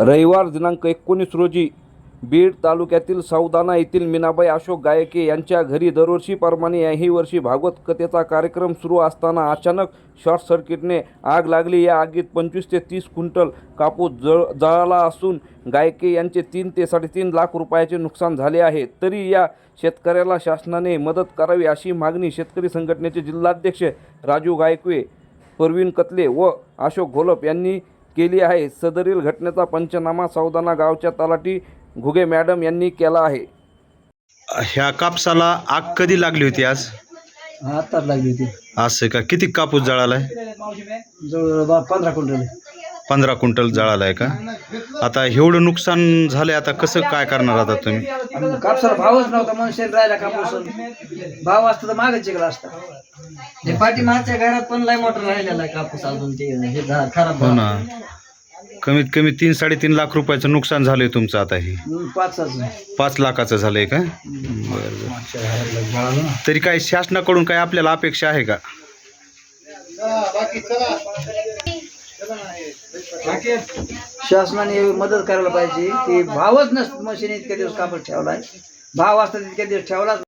रविवार दिनांक एकोणीस रोजी बीड तालुक्यातील सावदाना येथील मीनाबाई अशोक गायके यांच्या घरी दरवर्षीप्रमाणे याही वर्षी भागवत कथेचा कार्यक्रम सुरू असताना अचानक शॉर्ट सर्किटने आग लागली. या आगीत पंचवीस ते तीस क्विंटल कापूस जळ जळाला असून गायके यांचे तीन ते साडेतीन लाख रुपयाचे नुकसान झाले आहे. तरी या शेतकऱ्याला शासनाने मदत करावी अशी मागणी शेतकरी संघटनेचे जिल्हाध्यक्ष राजू गायकवे परवीन कतले व अशोक घोलप यांनी केली आहे. सदरील घटनेचा पंचनामा सौदाना गावच्या तलाठी घुगे मॅडम यांनी केला आहे. ह्या कापसाला आग कधी लागली होती आज? आत्ताच लागली होती. असं का? किती कापूस जळालाय? जवळ बा पंधरा क्विंटल. पंधरा क्विंटल जळालाय का? आता एवढं नुकसान झालंय आता कसं काय करणार आता तुम्ही? कापसाला भावच नव्हता मनुष्य राहिला कापूस. भाव असता तर मागच जिंकला असता. ते पाठीमागच्या घरात पण लय मोटर राहिलेला आहे कापूस अजून ते हे झा- खराब हो ना. कमीत कमी तीन साडेतीन लाख रुपयाचं नुकसान झालंय तुमचं आता हे. पाच लाखाचं झालंय का? बरं बरं. तरी काय शासनाकडून काय आपल्याला अपेक्षा आहे का? शासनाने मदत करायला पाहिजे. की भावच नसतो मशीन इतक्या दिवस कापड ठेवलाय. भाव असता तितक्या दिवस ठेवलाच